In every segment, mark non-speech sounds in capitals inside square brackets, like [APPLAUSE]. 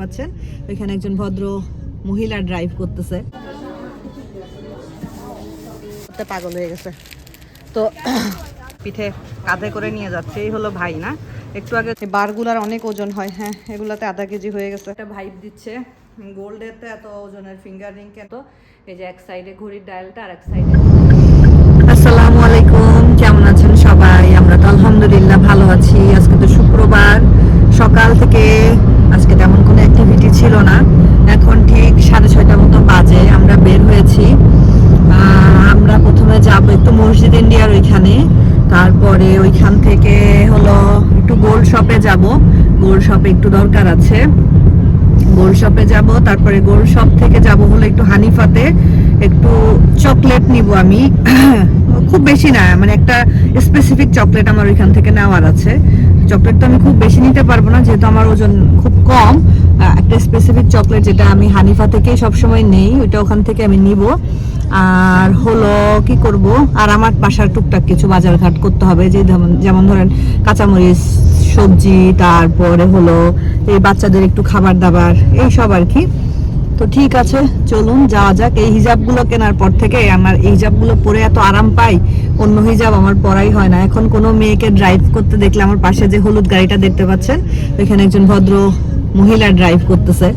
পাচ্ছেন। ওইখানে একজন ভদ্র মহিলা ড্রাইভ করতেছে। পাগল হয়ে গেছে। তো [CLEARS THROAT] পিঠে কাঁধে করে নিয়ে যাচ্ছে এই হলো ভাই না? একটু আগে বারগুলার অনেক ওজন হয় হ্যাঁ এগুলাতে আধা কেজি হয়ে গেছে। একটা ভাইব দিচ্ছে। গোল্ডের তো এত ওজনের ফিঙ্গার রিং তো এই যে এক সাইডে ঘড়ির ডায়ালটা আর এক সাইডে আসসালামু আলাইকুম কেমন আছেন সবাই? আমরা তো আলহামদুলিল্লাহ ভালো আছি। আজকে তো শুক্রবার। সকাল থেকে আজকে তেমন কোনো অ্যাক্টিভিটি ছিল না। এখন ঠিক সাড়ে ছয়টা মতো বাজে, আমরা বের হয়েছি। আমরা প্রথমে যাব একটু মসজিদ ইন্ডিয়ার ওইখানে। তারপরে ওইখান থেকে হলো একটু গোল্ড শপে যাব। গোল্ড শপে একটু দরকার আছে। গোল্ড শপে যাব, তারপরে গোল্ড শপ থেকে যাব হলো একটু হানিফাতে। একটু চকলেট নিব আমি। [CLEARS THROAT] খুব বেশি না মানে একটা স্পেসিফিক চকলেট আমার ওইখান থেকে নেওয়ার আছে। চকলেট তো আমি খুব বেশি নিতে পারব না, যেহেতু আমার ওজন খুব কম। একটা স্পেসিফিক চকলেট যেটা আমি হানিফা থেকেই সবসময় নেই, ওইটা ওখান থেকে আমি নিব। আর হলো, কি করব? আর আমার বাসার টুকটাক কিছু বাজার ঘাট করতে হবে, যে যেমন ধরেন কাঁচামরিচ, সবজি, তারপরে হলো এই বাচ্চাদের একটু খাবার দাবার, এই সব আর কি। তো ঠিক আছে, চলুন, যাওয়া যাক। এই হিজাবগুলো কেনার পর থেকে আমার এই হিজাবগুলো পরে এত আরাম পাই। অন্য হিজাব আমার পরাই হয় না। এখন কোনো মেয়েকে ড্রাইভ করতে দেখলে আমার পাশে যে হলুদ গাড়িটা দেখতে পাচ্ছেন, ওইখানে একজন ভদ্র মহিলা ড্রাইভ করতেছে।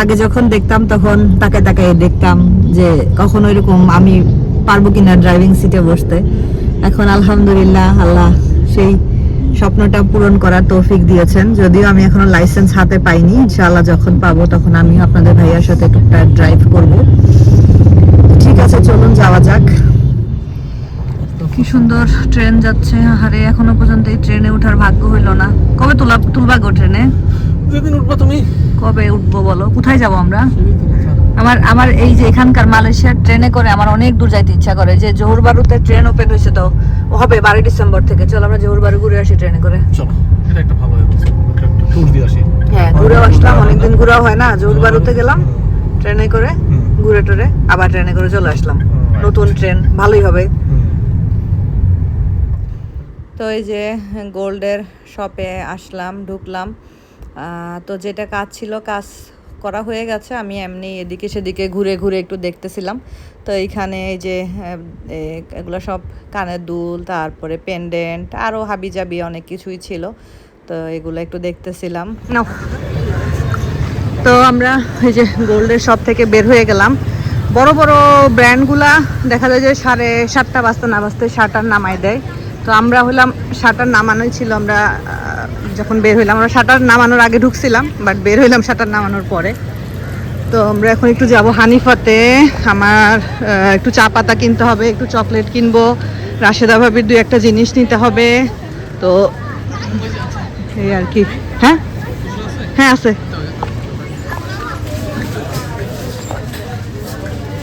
আগে যখন দেখতাম, তখন তাকে তাকে দেখতাম যে কখনো এরকম আমি পারব কিনা ড্রাইভিং সিটে বসতে। এখন আলহামদুলিল্লাহ, আল্লাহ সেই স্বপ্নটা পূরণ করার তৌফিক দিয়েছেন। যদিও আমি এখনও লাইসেন্স হাতে পাইনি ইনশাআল্লাহ যখন পাবো তখন আমি আপনাদের ভাইয়ার সাথে টুকটাক ড্রাইভ করব। ঠিক আছে চলুন যাওয়া যাক। কি সুন্দর ট্রেন যাচ্ছে। আরে এখনও পর্যন্ত এই ট্রেনে ওঠার ভাগ্য হইল না। কবে তুলা তুলবা গো ট্রেনে? যেদিন উঠবো তুমি। কবে উঠবো বলো? কোথায় যাব আমরা? আমার আমার এই যে এখানকার মালয়েশিয়ার ট্রেনে করে আমার অনেক দূর যাইতে ইচ্ছা করে যে জোহরবারুতে ট্রেন ওপেন হয়েছে তো ও হবে বারোই ডিসেম্বর থেকে। চলো আমরা জোহরবারু ঘুরে আসি ট্রেনে করে। চলো এটা একটা ভালো একটা ট্যুর দিয়ে আসি। হ্যাঁ ঘুরেও আসলাম অনেকদিন ঘুরাও হয় না জোহরবারুতে গেলাম ট্রেনে করে ঘুরে টুরে আবার ট্রেনে করে চলে আসলাম। নতুন ট্রেন ভালোই হবে। তো এই যে গোল্ডের শপে আসলাম ঢুকলাম। তো যেটা কাজ ছিল কাজ করা হয়ে গেছে। আমি এমনি এদিকে সেদিকে ঘুরে ঘুরে একটু দেখতেছিলাম। তো এইখানে এই যে এগুলো সব কানের দুল, তারপরে পেন্ডেন্ট আরও হাবিজাবি অনেক কিছুই ছিল। তো এগুলো একটু দেখতেছিলাম। তো আমরা এই যে গোল্ডের শপ থেকে বের হয়ে গেলাম। বড় বড় ব্র্যান্ডগুলা দেখা যায় যে সাড়ে সাতটা বাজতে না বাজতে শাটার নামাই দেয়। তো আমরা হলাম শাটার নামানোই ছিল। আমরা যখন বের হইলাম, আমরা শাটার নামানোর আগে ঢুকছিলাম বাট বের হইলাম শাটার নামানোর পরে। তো আমরা এখন একটু যাব হানিফাতে। আমার একটু চা পাতা কিনতে হবে, একটু চকলেট কিনবো। রাশেদা ভাবির দুই একটা জিনিস নিতে হবে। তো এই আর কি। হ্যাঁ? হ্যাঁ আছে।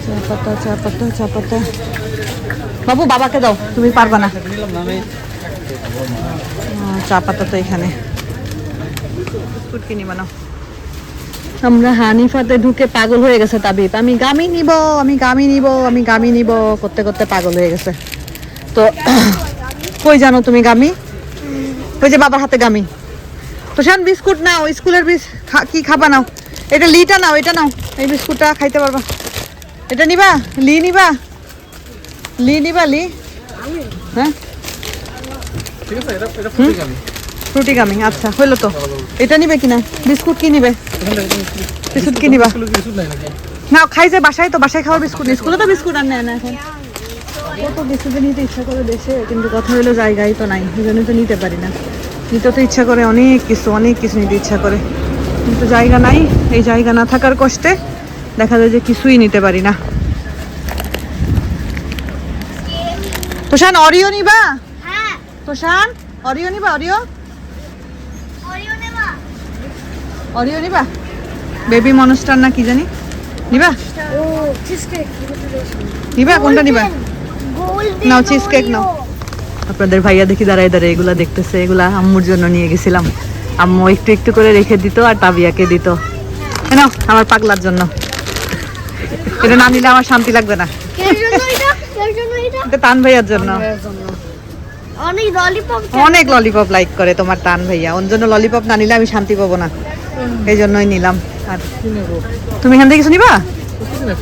চা পাতা চা পাতা চা পাতা। বাবু, বাবাকে দাও, তুমি পারবা না। চা পাতা তো এখানে। আমরা হানিফাতে ঢুকে পাগল হয়ে গেছে তাবিব। আমি গামি নিব, আমি গামি নিব, আমি গামি নিব, করতে করতে পাগল হয়ে গেছে। তো [COUGHS] কই জানো তুমি গামি? ওই যে বাবার হাতে গামি। তো শান বিস্কুট নাও, স্কুলের বিস কি খাবা নাও? এটা লিটা নাও, এটা নাও। এই বিস্কুটটা খাইতে পারবা। এটা নিবা? লি নিবা? লি নিবা, লি? হ্যাঁ? ঠিক আছে এটা ফ্রুটি গামি আচ্ছা হইল তো। এটা নিবে কিনা বিস্কুট কি নিবে? বিস্কুট কি নিবা? কিছু নাই নাকি? না খাই যে বাসায় তো বাসায় খাওয়ার বিস্কুট নেই। স্কুলে তো বিস্কুট আর নেয় না এখন। কত বিস্কুট নিতে ইচ্ছা করে দেশে কিন্তু কথা হলো জায়গায় তো নাই এই জন্য তো নিতে পারি না। নিতে তো ইচ্ছা করে অনেক কিছু অনেক কিছু নিতে ইচ্ছা করে। কিন্তু জায়গা নাই এই জায়গা না থাকার কষ্টে দেখা যায় যে কিছুই নিতে পারি না। তোষান অরিও নিবা? তোষান অরিও নিবা অরিও। অরিও নিবা। বেবি মনস্টার না কি জানি? নিবা। নিবা কোনটা নিবা? নাও cheesecake নাও। আপনাদের ভাইয়া দেখি দাঁড়ায় দাঁড়ায় এগুলা দেখতেছে এগুলা আম্মুর জন্য নিয়ে গেছিলাম। আম্মু একটু একটু করে রেখে দিত আর তাবিয়াকে দিত। কেন আমার পাগলার জন্য। এটা না নিলে আমার শান্তি লাগবে না। এর জন্য এটা? এর জন্য এটা? এটা তান ভাইয়ার জন্য। অনেক ললিপপ অনেক ললিপপ লাইক করে তোমার তান ভাইয়া। ওর জন্য ললিপপ না নিলে আমি শান্তি পাবো না। এই জন্যই নিলাম। আর তুমি এখান থেকে কিছু নিবা? কিছু না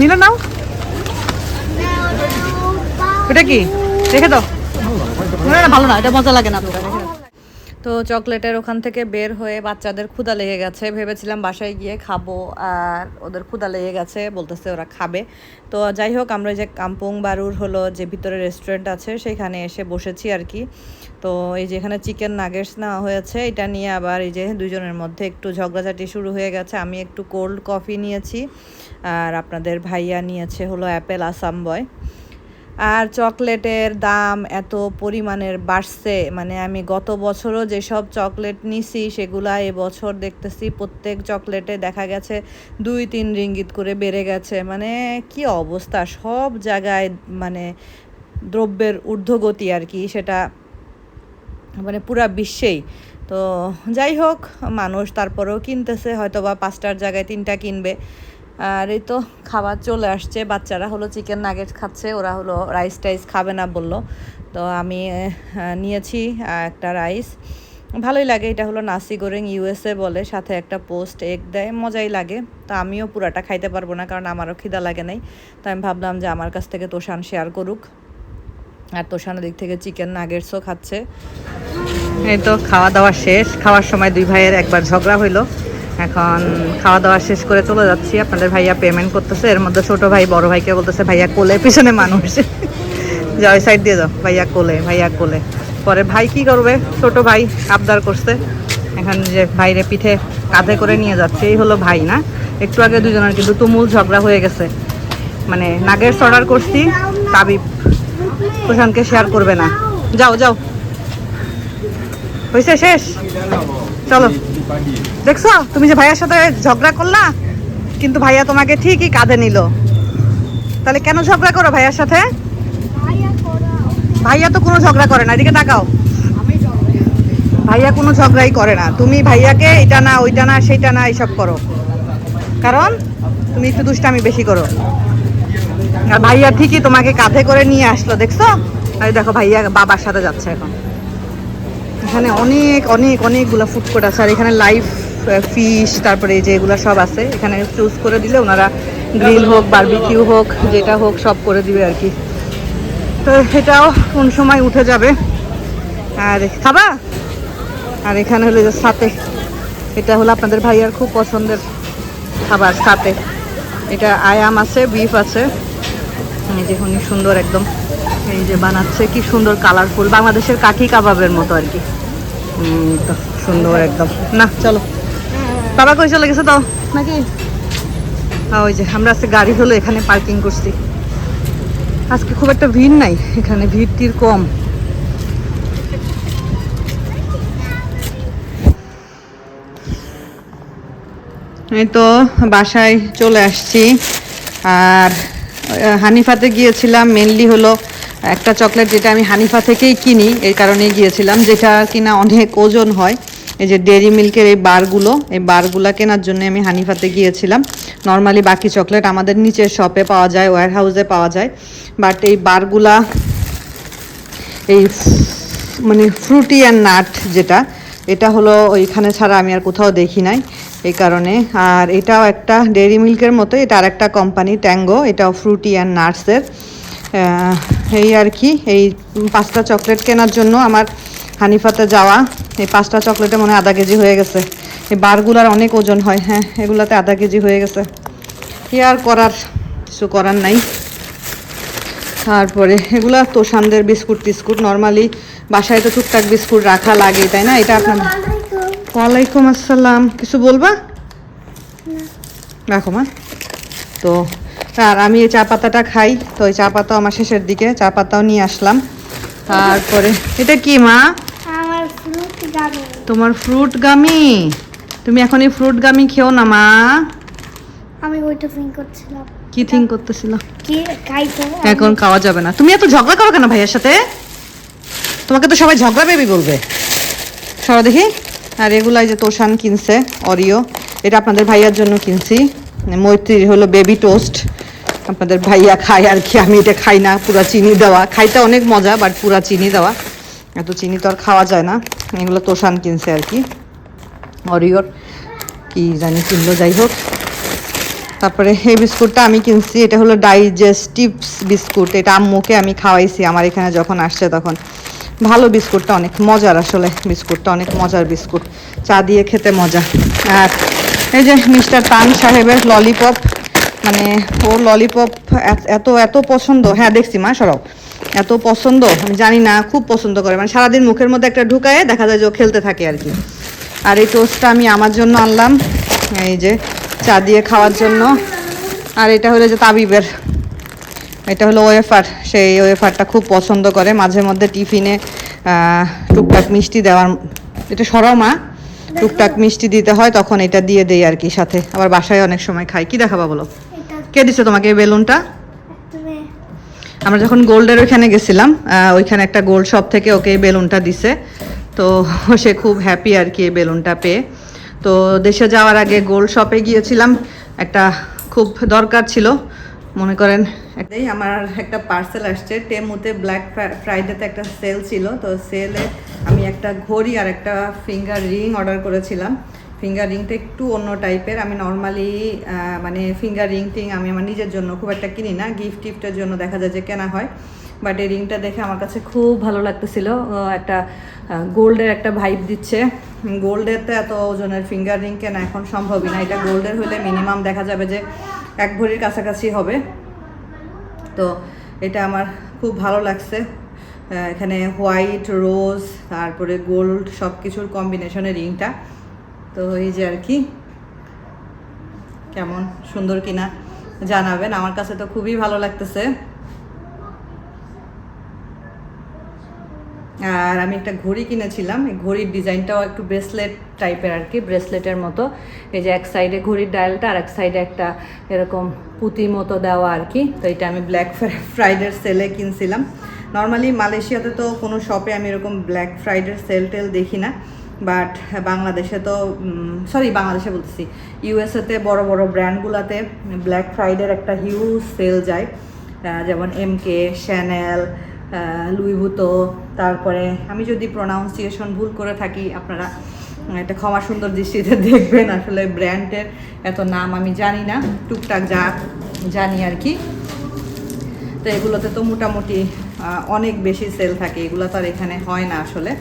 নিলে নাও। এটা কি? রেখে দাও। না ভালো না। এটা মজা লাগে না। তো তো চকলেটের ওখান থেকে বের হয়ে বাচ্চাদের ক্ষুদা লেগে গেছে। ভেবেছিলাম বাসায় গিয়ে খাব আর ওদের ক্ষুদা লেগে গেছে, বলতেছে ওরা খাবে। তো যাই হোক, আমরা যে কাম্পুং বারুর হলো যে ভিতরে রেস্টুরেন্ট আছে, সেখানে এসে বসেছি আর কি। তো এই যে এখানে চিকেন নাগেটস নেওয়া হয়েছে, এটা নিয়ে আবার এই যে দুজনের মধ্যে একটু ঝগড়াঝাটি শুরু হয়ে গেছে। আমি একটু কোল্ড কফি নিয়েছি, আর আপনাদের ভাইয়া নিয়েছে হলো অ্যাপেল আসাম বয় আর চকলেটের দাম এত পরিমাণের বাড়ছে মানে আমি গত বছরও যেসব চকলেট নিছি সেগুলা এবছর দেখতেছি প্রত্যেক চকলেটে দেখা গেছে দুই তিন রিঙ্গিত করে বেড়ে গেছে। মানে কি অবস্থা, সব জায়গায় মানে দ্রব্যের ঊর্ধ্বগতি আর কি সেটা মানে পুরা বিশ্বেই। তো যাই হোক, মানুষ তারপরেও কিনতেছে হয়তো বা পাঁচটার জায়গায় তিনটা কিনবে। আর এই তো খাবার চলে আসছে, বাচ্চারা হলো চিকেন নাগেট খাচ্ছে, ওরা হলো রাইস টাইস খাবে না বলল। তো আমি নিয়েছি একটা রাইস ভালোই লাগে, এটা হলো নাসি গোরেং ইউএসএ বলে, সাথে একটা পোস্ট এগ দেয়, মজাই লাগে। তো আমিও পুরাটা খাইতে পারব না, কারণ আমারও খিদা লাগে নাই। তো আমি ভাবলাম যে আমার কাছ থেকে তোষান শেয়ার করুক। আর তোষানের দিক থেকে চিকেন নাগেটসও খাচ্ছে। এই তো খাওয়া দাওয়া শেষ। খাওয়ার সময় দুই ভাইয়ের একবার ঝগড়া হইল। এখন খাওয়া দাওয়া শেষ করে চলে যাচ্ছি। আপনাদের ভাইয়া পেমেন্ট করতেছে। এর মধ্যে ছোট ভাই, বড় ভাইকে বলতেছে, ভাইয়া কোলে, পিছনে মানুষ। [LAUGHS] যাও সাইড দিয়ে যাও। ভাইয়া কোলে ভাইয়া কোলে। পরে ভাই কি করবে? ছোট ভাই আবদার করছে। এখন যে ভাইরে পিঠে কাঁধে করে নিয়ে যাচ্ছে, এই হলো ভাই না? একটু আগে দুজনের কিন্তু তুমুল ঝগড়া হয়ে গেছে। মানে নাগেটস অর্ডার করছি, তাবিব প্রশান্তকে শেয়ার করবে না। যাও যাও। হয়েছে শেষ। চলো। দেখছ, তুমি যে ভাইয়ার সাথে ঝগড়া করলা, কিন্তু ভাইয়া তোমাকে ঠিকই কাঁধে নিল। তাহলে কেন ঝগড়া করো ভাইয়ার সাথে? ভাইয়া তো কোনো ঝগড়া করে না, এদিকে তাকাও। ভাইয়া কোনো ঝগড়াই করে না। তুমি ভাইয়াকে এটা না, ওইটা না, সেইটা না, এইসব করো। কারণ তুমি একটু দুষ্টামি বেশি করো। আর ভাইয়া ঠিকই তোমাকে কাঁধে করে নিয়ে আসলো, দেখছ? আর দেখো, ভাইয়া বাবার সাথে যাচ্ছে এখন। এখানে অনেক অনেক, অনেকগুলো ফুড কোর্ট আছে। আর এখানে লাইভ ফিশ তারপরে যে এগুলো সব আছে। এখানে চুজ করে দিলে ওনারা গ্রিল হোক বারবিকিউ হোক, যেটা হোক, সব করে দিবে আর কি। তো এটাও কোন সময় উঠে যাবে। আর খাবা? আর এখানে হলো যে সাথে। এটা হলো আপনাদের ভাইয়ার খুব পছন্দের খাবার, সাথে। এটা আয়াম আছে বিফ আছে। এই যে অনেক সুন্দর একদম। এই যে বানাচ্ছে, কি সুন্দর কালারফুল বাংলাদেশের কাঠি কাবাবের মতো আর কি। সুন্দর একদম। না চলো। বাবা কই চলে গেছে তো? নাকি? ওই যে আমরা আজকে গাড়ি হলো এখানে পার্কিং করছি। আজকে খুব একটা ভিড় নাই এখানে ভিড় টির কম। এই তো বাসায় চলে আসছি। আর হানিফাতে গিয়েছিলাম মেনলি হলো একটা চকলেট যেটা আমি হানিফা থেকেই কিনি, এই কারণেই গিয়েছিলাম, যেটা কিনা অনেক ওজন হয়। এই যে ডেরি মিল্কের এই বারগুলো এই বারগুলো কেনার জন্য আমি হানিফাতে গিয়েছিলাম। নর্মালি বাকি চকলেট আমাদের নিচের শপে পাওয়া যায় ওয়ার হাউসে পাওয়া যায়। বাট এই বারগুলা, এই মানে ফ্রুটি অ্যান্ড নাট যেটা, এটা হলো ওইখানে ছাড়া আমি আর কোথাও দেখি নাই, এই কারণে। আর এটাও একটা ডেয়ারি মিল্কের মতো এটা আর একটা কোম্পানি ট্যাঙ্গো এটাও ফ্রুটি অ্যান্ড নাটসের এই আর কি এই পাঁচটা চকলেট কেনার জন্য আমার হানিফাতে যাওয়া এই পাঁচটা চকলেটে মনে হয় আধা কেজি হয়ে গেছে। এই বারগুলার অনেক ওজন হয় হ্যাঁ এগুলাতে আধা কেজি হয়ে গেছে। কি আর করার কিছু করার নাই। তারপরে এগুলা তোষানদের বিস্কুট টিস্কুট নর্মালি বাসায় তো টুকটাক বিস্কুট রাখা লাগে তাই না? এটা আপনার ওয়ালাইকুম আসসালাম। কিছু বলবা? রাখো মা। তো আর আমি এই চা পাতাটা খাই। তো এই চা পাতা আমার শেষের দিকে চা পাতাও নিয়ে আসলাম। তারপরে এটা কি মা? আমার ফ্রুট গামি তোমার ফ্রুট গামি তুমি এখন এই ফ্রুট গামি খেও না মা। আমি ওইটা ফিং করছিলাম। কি থিঙ্ক করতেছিল? কি খাইতে এখন খাওয়া যাবে না। তুমি এত ঝগড়া করো কেন ভাইয়ের সাথে? তোমাকে তো সবাই ঝগড়া বেবি বলবে। সরা দেখি। আর এগুলাই যে তোষান কিনছে অরিও এটা আপনাদের ভাইয়ার জন্য কিনছি। মৈত্রীর হলো বেবি টোস্ট আপনাদের ভাইয়া খায় আর কি, আমি এটা খাই না, পুরা চিনি দেওয়া। খাইতে অনেক মজা বাট পুরা চিনি দেওয়া। এত চিনি তো আর খাওয়া যায় না। এগুলো তোষান কিনছে আর কি। অরিওর কি জানি কিনলো, যাই হোক। তারপরে এই বিস্কুটটা আমি কিনছি, এটা হলো ডাইজেস্টিভস বিস্কুট। এটা আম্মুকে আমি খাওয়াইছি, আমার এখানে যখন আসছে তখন। ভালো বিস্কুটটা অনেক মজার আসলে, বিস্কুটটা অনেক মজার বিস্কুট। চা দিয়ে খেতে মজা। আর এই যে মিস্টার তান সাহেবের ললিপপ মানে ওর ললিপপ এত এত পছন্দ। হ্যাঁ দেখছি মা, সরাও। এত পছন্দ, আমি জানি না, খুব পছন্দ করে। মানে সারাদিন মুখের মধ্যে একটা ঢুকায় দেখা যায় যে ও খেলতে থাকে আর কি। আর এই টোস্টটা আমি আমার জন্য আনলাম, এই যে চা দিয়ে খাওয়ার জন্য। আর এটা হলো যে তাবিবের, এটা হলো ওয়েফার। সেই ওয়েফারটা খুব পছন্দ করে। মাঝে মধ্যে টিফিনে টুকটাক মিষ্টি দেওয়ার, এটা সরাও মা, টুকটাক মিষ্টি দিতে হয়, তখন এটা দিয়ে দেই আর কি সাথে। আবার বাসায় অনেক সময় খাই। কি দেখাবা বলো? কে দিছে তোমাকে এই বেলুনটা? আমরা যখন গোল্ডের ওইখানে গেছিলাম ওইখানে একটা গোল্ড শপ থেকে ওকে এই বেলুনটা দিছে। তো [LAUGHS] সে খুব হ্যাপি আর কি এই বেলুনটা পেয়ে। তো দেশে যাওয়ার আগে গোল্ড শপে গিয়েছিলাম। একটা খুব দরকার ছিল। মনে করেন একটাই আমার একটা পার্সেল আসছে। টেমুতে ব্ল্যাক ফ্রাইডেতে একটা সেল ছিল। তো সেলে আমি একটা ঘড়ি আর একটা ফিঙ্গার রিং অর্ডার করেছিলাম। ফিঙ্গার রিংটা একটু অন্য টাইপের আমি নর্মালি মানে ফিঙ্গার রিং টিং আমি আমার নিজের জন্য খুব একটা কিনি না। গিফট টিফটের জন্য দেখা যায় যে কেনা হয়। বাট এই রিংটা দেখে আমার কাছে খুব ভালো লাগতেছিল। একটা গোল্ডের একটা ভাইব দিচ্ছে। গোল্ডের তো এত ওজনের ফিঙ্গার রিং কেনা এখন সম্ভবই না। এটা গোল্ডের হলে মিনিমাম দেখা যাবে যে এক ভরির কাছাকাছি হবে। তো এটা আমার খুব ভালো লাগছে। এখানে হোয়াইট রোজ তারপরে গোল্ড সব কিছুর কম্বিনেশনের রিংটা তো এই যে আর কি, কেমন, সুন্দর কিনা জানাবেন। আমার কাছে তো খুবই ভালো লাগতেছে। আর আমি একটা ঘড়ি কিনেছিলাম, এই ঘড়ির ডিজাইনটাও একটু ব্রেসলেট টাইপের আর কি, ব্রেসলেটের মতো। এই যে এক সাইডে ঘড়ির ডায়ালটা আর এক সাইডে একটা এরকম পুঁতি মতো দেওয়া আর কি। তো এটা আমি ব্ল্যাক ফ্রাইডের সেলে কিনছিলাম। নর্মালি মালয়েশিয়াতে তো কোনো শপে আমি এরকম ব্ল্যাক ফ্রাইডের সেল টেল দেখি না। বাট বাংলাদেশে তো সরি বাংলাদেশে বলতেছি। ইউএসএতে বড় বড় ব্র্যান্ডগুলোতে ব্ল্যাক ফ্রাইডের একটা হিউজ সেল যায়। যেমন এম কে শ্যানেল লুইভুতো তারপরে আমি যদি প্রনাউন্সিয়েশন ভুল করে থাকি, আপনারা একটা ক্ষমা সুন্দর দৃষ্টিতে দেখবেন আসলে ব্র্যান্ডের এত নাম আমি জানি না। টুকটাক যা, জানি আর কি। তো এগুলোতে তো মোটামুটি অনেক বেশি সেল থাকে। এগুলো তো আর এখানে হয় না আসলে।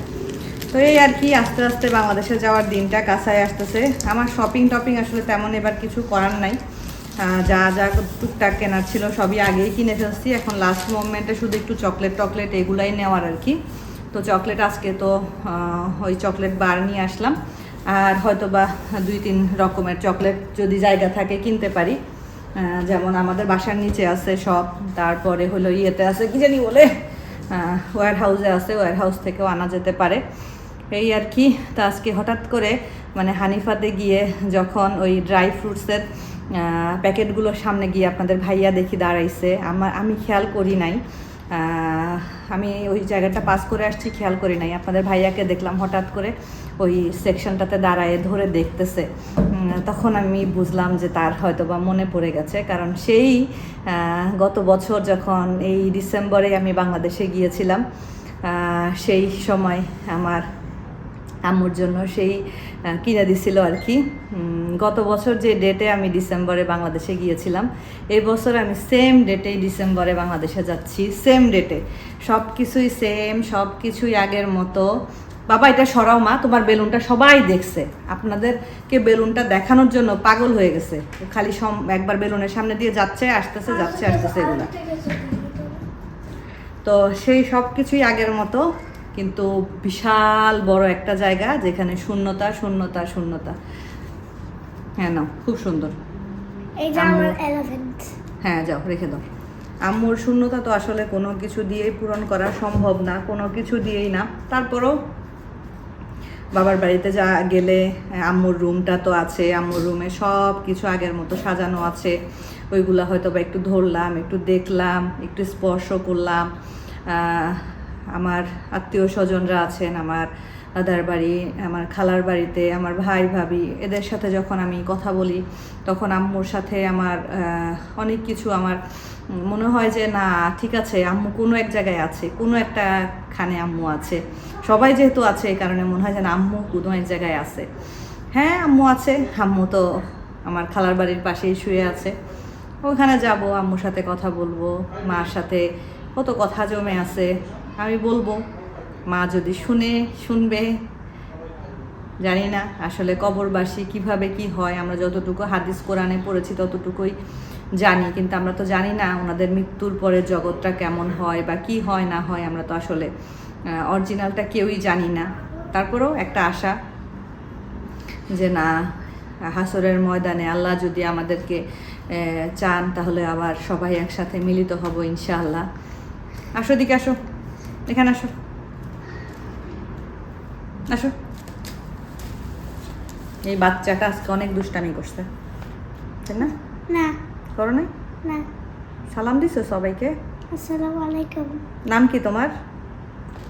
তো এই আর কি, আস্তে আস্তে বাংলাদেশে যাওয়ার দিনটা কাছায় আসতেছে। আমার শপিং টপিং আসলে তেমন এবার কিছু করার নাই। যা যা টুকটাক কেনার ছিল সবই আগেই কিনে ফেলছি। এখন লাস্ট মোমেন্টে শুধু একটু চকলেট টকলেট এগুলাই নেওয়ার আর কি। তো চকলেট আজকে তো ওই চকলেট বার নিয়ে আসলাম। আর হয়তো বা দুই তিন রকমের চকলেট যদি জায়গা থাকে কিনতে পারি। যেমন আমাদের বাসার নিচে আছে সব তারপরে হলো ইয়েতে আছে, কি জানি বলে? ওয়ার হাউসে আছে ওয়ার হাউস থেকেও আনা যেতে পারে। এই আর কি। তা আজকে হঠাৎ করে মানে হানিফাতে গিয়ে যখন ওই ড্রাই ফ্রুটসের প্যাকেটগুলোর সামনে গিয়ে আপনাদের ভাইয়া দেখি দাঁড়াইছে, আমার, আমি খেয়াল করি নাই। আমি ওই জায়গাটা পাস করে আসছি, খেয়াল করি নাই। আপনাদের ভাইয়াকে দেখলাম হঠাৎ করে ওই সেকশনটাতে দাঁড়ায় ধরে দেখতেছে। তখন আমি বুঝলাম যে তার হয়তো বা মনে পড়ে গেছে, কারণ সেই গত বছর যখন এই ডিসেম্বরে আমি বাংলাদেশে গিয়েছিলাম সেই সময় আমার আম্মুর জন্য সেই কিনে দিছিল আর কি। গত বছর যে ডেটে আমি ডিসেম্বরে বাংলাদেশে গিয়েছিলাম, এই বছর আমি সেম ডেটেই ডিসেম্বরে বাংলাদেশে যাচ্ছি। সেম ডেটে সব কিছুই সেম সব কিছুই আগের মতো। বাবা, এটা সরাও মা, তোমার বেলুনটা সবাই দেখছে। আপনাদেরকে বেলুনটা দেখানোর জন্য পাগল হয়ে গেছে। খালি সম- একবার বেলুনের সামনে দিয়ে যাচ্ছে, আসতেছে যাচ্ছে, আসতেছে এগুলা। তো সেই সব কিছুই আগের মতো। কিন্তু বিশাল বড় একটা জায়গা যেখানে শূন্যতা শূন্যতা শূন্যতা। হ্যাঁ না খুব সুন্দর। হ্যাঁ যাও রেখে দাও। আম্মুর শূন্যতা তো আসলে কোনো কিছু দিয়েই পূরণ করা সম্ভব না কোনো কিছু দিয়েই না। তারপরও বাবার বাড়িতে যা গেলে আম্মুর রুমটা তো আছে আম্মুর রুমে সব কিছু আগের মতো সাজানো আছে। ওইগুলা হয়তো বা একটু ধরলাম একটু দেখলাম একটু স্পর্শ করলাম আমার আত্মীয় স্বজনরা আছেন, আমার দাদার বাড়ি, আমার খালার বাড়িতে, আমার ভাই, ভাবি, এদের সাথে যখন আমি কথা বলি, তখন আম্মুর সাথে আমার অনেক কিছু আমার মনে হয় যে, না, ঠিক আছে, আম্মু কোনো এক জায়গায় আছে, কোনো একটা খানে আম্মু আছে। সবাই যেহেতু আছে, এই কারণে মনে হয় যে না আম্মু কোনো এক জায়গায় আছে। হ্যাঁ আম্মু আছে, আম্মু তো আমার খালার বাড়ির পাশেই শুয়ে আছে। ওখানে যাব, আম্মুর সাথে কথা বলব, মার সাথে কত কথা জমে আছে। আমি বলব, মা যদি শুনে, শুনবে, জানি না আসলে কবরবাসী কীভাবে কি হয়, আমরা যতটুকু হাদিস কোরআনে পড়েছি ততটুকুই জানি, কিন্তু আমরা তো জানি না ওনাদের মৃত্যুর পরে জগৎটা কেমন হয় বা কি হয়, না হয়, আমরা তো আসলে অরিজিনালটা কেউই জানি না। তারপরেও একটা আশা যে না, হাসরের ময়দানে আল্লাহ যদি আমাদেরকে চান তাহলে আবার সবাই একসাথে মিলিত হব ইনশাআল্লাহ। আসো দিকে আসো। এখানে আসো। আসো। এই বাচ্চাটা আজকে অনেক দুষ্টামি করছে। তাই না? না। করো নাই? না। সালাম দিছো সবাইকে? আসসালামু আলাইকুম। নাম কি তোমার?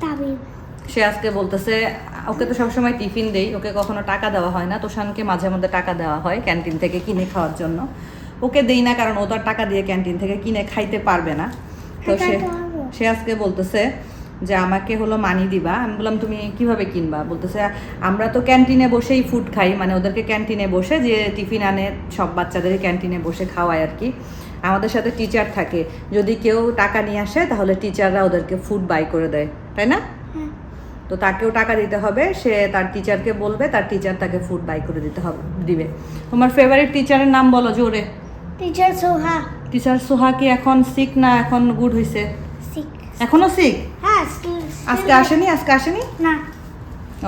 তাবিব সে আজকে বলতেছে ওকে তো সবসময় টিফিন দেই ওকে কখনো টাকা দেওয়া হয় না। তোষানকে মাঝে মধ্যে টাকা দেওয়া হয় ক্যান্টিন থেকে কিনে খাওয়ার জন্য। ওকে দেই না কারণ ও তো আর টাকা দিয়ে ক্যান্টিন থেকে কিনে খাইতে পারবে না। তো সে সে আজকে বলতেছে যে আমাকে হলো মানি দিবা। আমি বললাম তুমি কীভাবে কিনবা? বলতেছে আমরা তো ক্যান্টিনে বসেই ফুড খাই। মানে ওদেরকে ক্যান্টিনে বসে যে টিফিন আনে সব বাচ্চাদের ক্যান্টিনে বসে খাওয়ায় আর কি। আমাদের সাথে টিচার থাকে। যদি কেউ টাকা নিয়ে আসে তাহলে টিচাররা ওদেরকে ফুড বাই করে দেয়। তাই না? তো তাকেও টাকা দিতে হবে। সে তার টিচারকে বলবে তার টিচার তাকে ফুড বাই করে দিতে হবে দিবে। তোমার ফেভারিট টিচারের নাম বলো জোরে। টিচার সোহা। টিচার সোহা কি এখন সিক না এখন গুড হয়েছে সিক এখনও সিক আজকে আসেনি? আজকে আসেনি? না।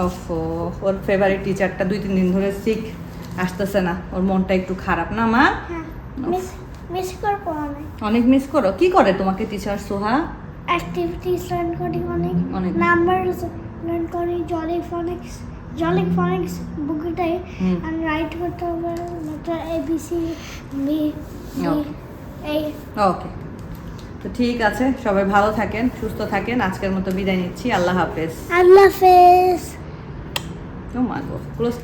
ওফো ওর ফেভারিট টিচারটা দুই তিন দিন ধরে সিক আসতেছে না। ওর মনটা একটু খারাপ না মা? হ্যাঁ। মিস মিস করব অনেক। অনেক মিস করো? কি করে তোমাকে টিচার সোহা? অ্যাক্টিভিটিস লার্ন করি অনেক। অনেক। নাম্বার লার্ন করি জলি ফনিক্স জলি ফনিক্স বুকটাই। আর রাইট করতে হবে letter A B C B okay তো ঠিক আছে সবাই ভালো থাকেন সুস্থ থাকেন আজকের মতো বিদায় নিচ্ছি আল্লাহ হাফেজ। আল্লাহ হাফেজ। ও মাগো ক্লোজ